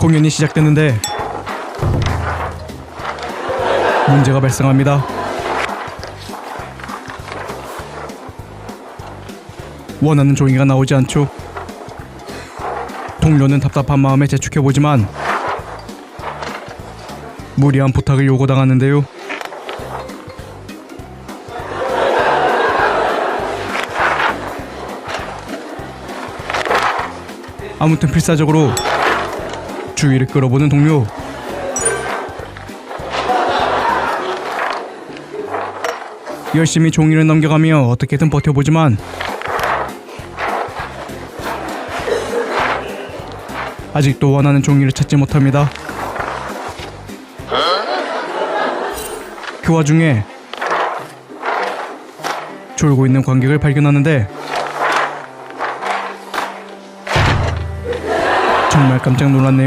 공연이 시작됐는데 문제가 발생합니다. 원하는 종이가 나오지 않죠. 동료는 답답한 마음에 재촉해 보지만 무리한 부탁을 요구당하는데요. 아무튼 필사적으로 주의를 끌어보는 동료. 열심히 종이를 넘겨가며 어떻게든 버텨보지만 아직도 원하는 종이를 찾지 못합니다. 그 와중에 졸고 있는 관객을 발견하는데 정말 깜짝 놀랐네요.